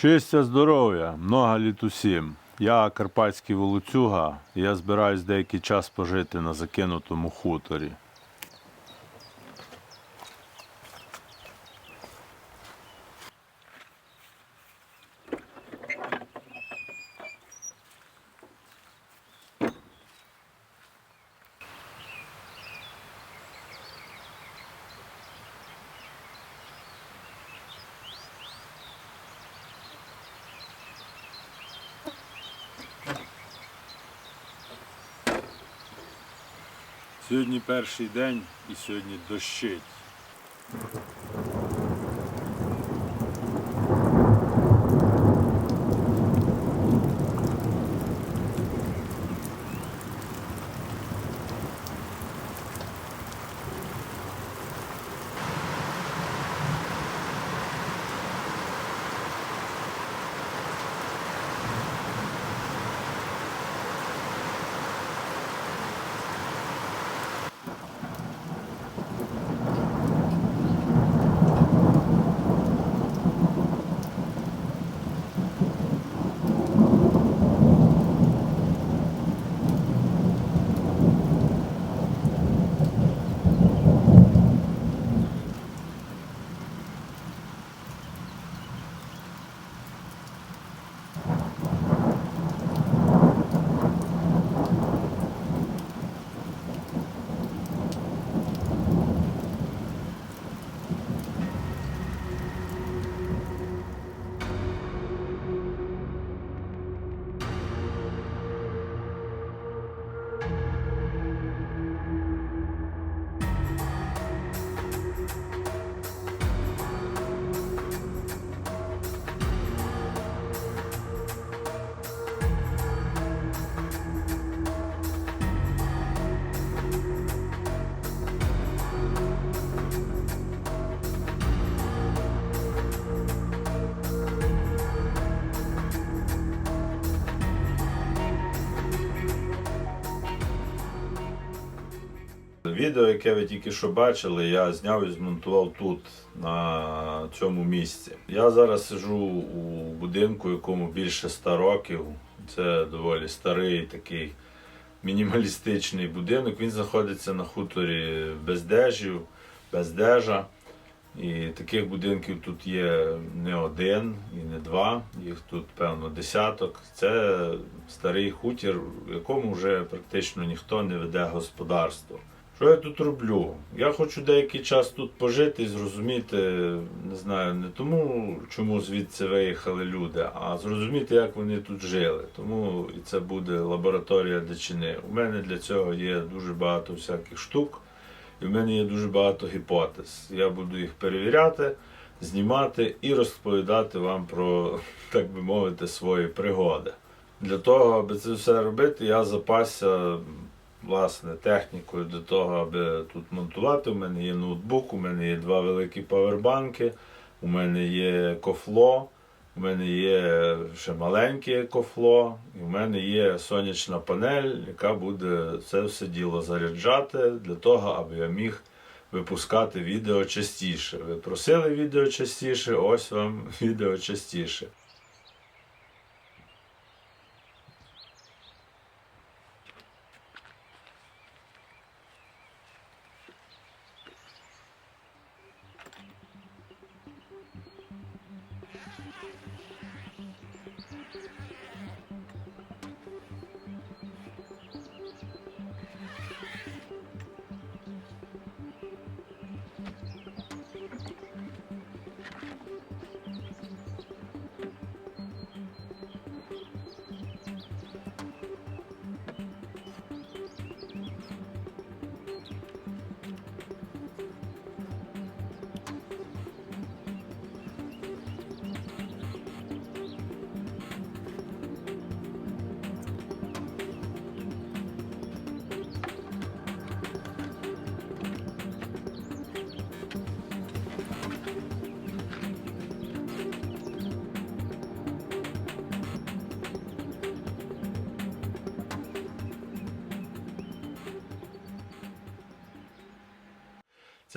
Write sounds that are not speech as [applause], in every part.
Чистя здоров'я, много літ усім. Я карпатський волоцюга, і я збираюсь деякий час пожити на закинутому хуторі. Сьогодні перший день і сьогодні дощить. Відео, яке ви тільки що бачили, я зняв і змонтував тут, на цьому місці. Я зараз сижу у будинку, якому більше 100 років. Це доволі старий такий мінімалістичний будинок. Він знаходиться на хуторі Бездежів, Бездежа. І таких будинків тут є не один і не два, їх тут певно десяток. Це старий хутір, в якому вже практично ніхто не веде господарство. Що я тут роблю? Я хочу деякий час тут пожити і зрозуміти, не знаю, не тому, чому звідси виїхали люди, а зрозуміти, як вони тут жили. Тому і це буде лабораторія дичини. У мене для цього є дуже багато всяких штук, і в мене є дуже багато гіпотез. Я буду їх перевіряти, знімати і розповідати вам про, так би мовити, свої пригоди. Для того, аби це все робити, я запасся власне технікою до того, аби тут монтувати. У мене є ноутбук, у мене є два великі павербанки, у мене є кофло, у мене є ще маленьке кофло, і у мене є сонячна панель, яка буде це все діло заряджати для того, аби я міг випускати відео частіше. Ви просили відео частіше, ось вам [laughs] відео частіше.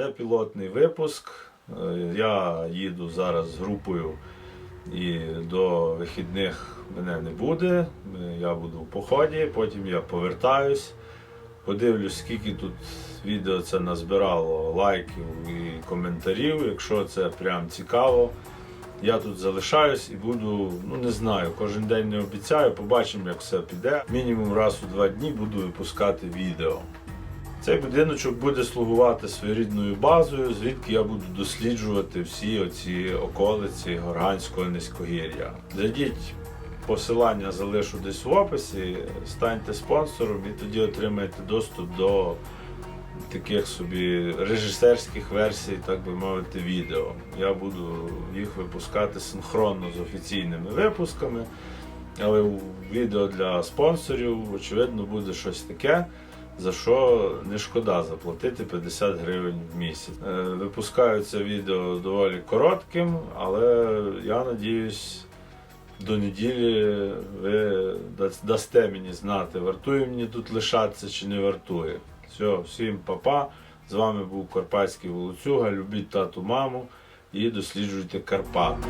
Це пілотний випуск. Е, Я їду зараз з групою І до вихідних мене не буде. Е, Я буду в поході, потім я повертаюсь. Подивлюсь, скільки тут відео це назбирало лайків і коментарів. Якщо це прям цікаво, я тут залишаюсь і буду, ну не знаю, кожен день не обіцяю, побачимо, як все піде. Мінімум раз у два дні буду випускати відео. Цей будиночок буде слугувати своєрідною базою, звідки я буду досліджувати всі оці околиці Горганського низькогір'я. Зайдіть, посилання залишу десь в описі, станьте спонсором і тоді отримаєте доступ до таких собі режисерських версій, так би мовити, відео. Я буду їх випускати синхронно з офіційними випусками. Але відео для спонсорів, очевидно, буде щось таке, за що не шкода заплатити 50 гривень в місяць. Е, Випускаю це відео доволі коротким, але я надіюсь, до неділі ви дасте мені знати, вартує мені тут лишатися чи не вартує. Все, всім па-па. З вами був Карпатський Волоцюга. Любіть тату, маму і досліджуйте Карпати.